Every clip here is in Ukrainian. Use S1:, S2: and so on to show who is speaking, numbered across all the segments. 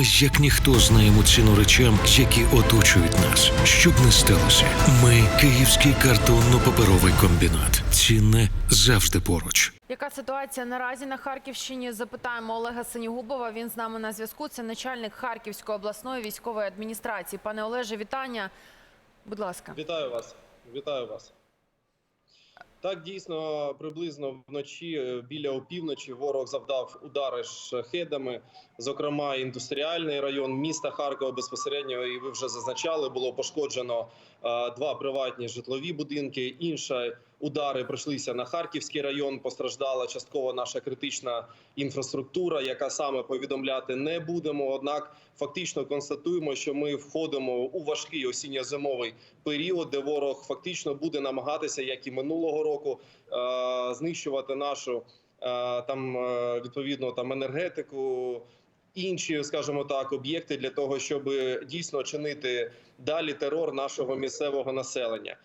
S1: Ми як ніхто знаємо ціну речам, які оточують нас. Щоб не сталося, ми Київський картонно-паперовий комбінат. Цінне завжди поруч.
S2: Яка ситуація наразі на Харківщині? Запитаємо Олега Синігубова. Він з нами на зв'язку. Це начальник Харківської обласної військової адміністрації. Пане Олеже, вітання. Будь ласка.
S3: Вітаю вас. Вітаю вас. Так, дійсно, приблизно вночі е, біля опівночі ворог завдав удари шахедами. Зокрема, індустріальний район міста Харкова безпосередньо, і ви вже зазначали, було пошкоджено е, два приватні житлові будинки. Інші удари прийшлися на Харківський район. Постраждала частково наша критична інфраструктура, яка саме повідомляти не будемо. Однак фактично констатуємо, що ми входимо у важкий осінньо-зимовий період, де ворог фактично буде намагатися, як і минулого року, е, знищувати нашу е, там е, відповідно там енергетику. Інші, скажімо так, об'єкти для того, щоб дійсно чинити далі терор нашого місцевого населення.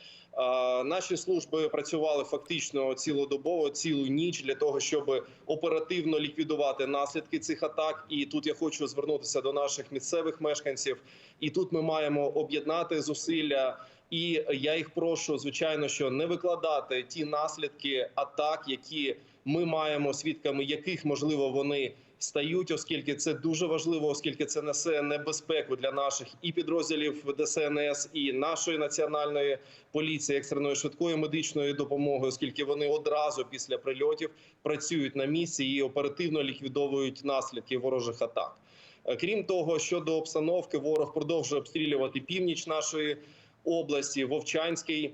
S3: Наші служби працювали фактично цілодобово, цілу ніч для того, щоб оперативно ліквідувати наслідки цих атак. І тут я хочу звернутися до наших місцевих мешканців. І тут ми маємо об'єднати зусилля. І я їх прошу, звичайно, що не викладати ті наслідки атак, які ми маємо свідками, яких можливо вони стають, оскільки це дуже важливо, оскільки це несе небезпеку для наших і підрозділів ДСНС, і нашої національної поліції екстреної швидкої медичної допомоги, оскільки вони одразу після прильотів працюють на місці і оперативно ліквідовують наслідки ворожих атак. Крім того, щодо обстановки, ворог продовжує обстрілювати північ нашої області, Вовчанський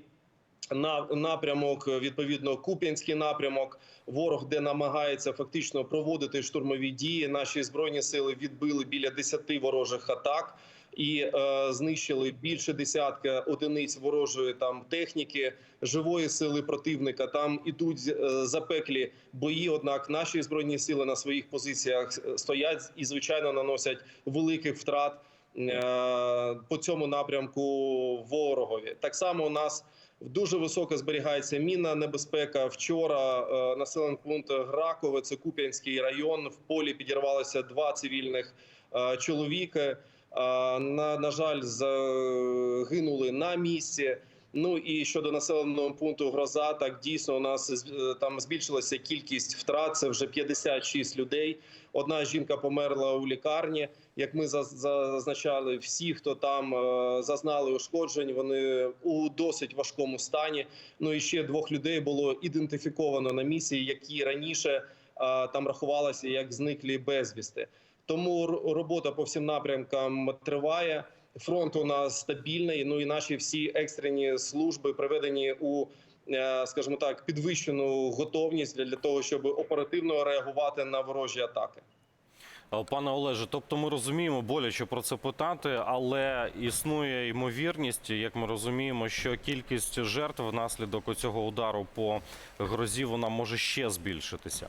S3: на- напрямок, відповідно, Куп'янський напрямок. Ворог, де намагається фактично проводити штурмові дії. Наші збройні сили відбили біля 10 ворожих атак і е, знищили більше десятка одиниць ворожої там техніки, живої сили противника. Там ідуть е, запеклі бої. Однак наші збройні сили на своїх позиціях е, стоять і звичайно наносять великих втрат е, по цьому напрямку ворогові. Так само у нас дуже високо зберігається мінна небезпека. Вчора е, населений пункт Гракове, це Куп'янський район. В полі підірвалося два цивільних е, чоловіка. Е, на, на жаль, загинули на місці. Ну і щодо населеного пункту Гроза, так дійсно у нас е, там збільшилася кількість втрат. Це вже 56 людей. Одна жінка померла у лікарні. Як ми заз- зазначали, всі, хто там е, зазнали ушкоджень, вони у досить важкому стані. Ну і ще двох людей було ідентифіковано на місці, які раніше е, там рахувалися як зниклі безвісти. Тому робота по всім напрямкам триває. Фронт у нас стабільний. Ну і наші всі екстрені служби приведені у, е, скажімо так, підвищену готовність для, того, щоб оперативно реагувати на ворожі атаки.
S4: Е, Пане Олеже, тобто ми розуміємо боляче про це питати, але існує ймовірність, як ми розуміємо, що кількість жертв внаслідок цього удару по грозі вона може ще збільшитися.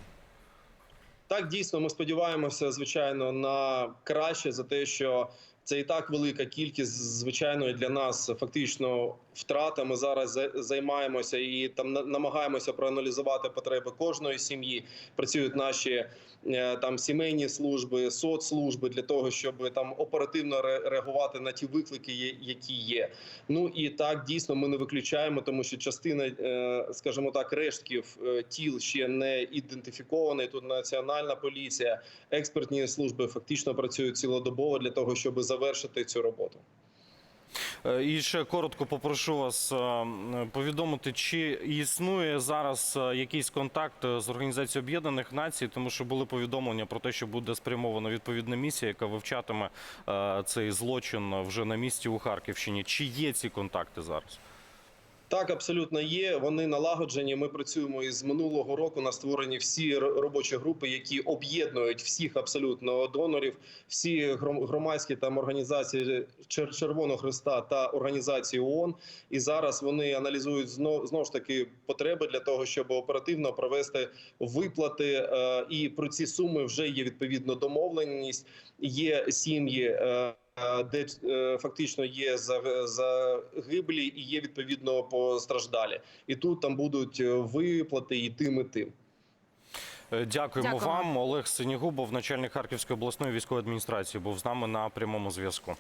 S3: Так, дійсно, ми сподіваємося, звичайно, на краще за те, що це і так велика кількість, звичайно, і для нас фактично втрата. Ми зараз за- займаємося і там на- намагаємося проаналізувати потреби кожної сім'ї. Працюють наші е, там сімейні служби, соцслужби для того, щоб там оперативно реагувати на ті виклики, які є. Ну і так дійсно ми не виключаємо, тому що частина, е, скажімо так, рештків е, тіл ще не ідентифікована. Тут національна поліція, експертні служби фактично працюють цілодобово для того, щоб завершити цю роботу.
S4: Е, І ще коротко попрошу вас е, повідомити, чи існує зараз е, якийсь контакт з Організацією Об'єднаних Націй, тому що були повідомлення про те, що буде спрямована відповідна місія, яка вивчатиме цей злочин вже на місці у Харківщині. Чи є ці контакти зараз?
S3: Так, абсолютно є. Вони налагоджені. Ми працюємо із минулого року на створенні всі робочі групи, які об'єднують всіх абсолютно донорів, всі гром- громадські там організації Червоного Христа та організації ООН. І зараз вони аналізують знов знову ж таки потреби для того, щоб оперативно провести виплати. Е, І про ці суми вже є відповідно домовленість. Є сім'ї. Е, Де е, фактично є загиблі і є відповідно постраждалі, і тут там будуть е, виплати і тим, і тим.
S4: Дякуємо
S2: Дякуємо.
S4: вам. Олег Синігубов, начальник Харківської обласної військової адміністрації, був з нами на прямому зв'язку.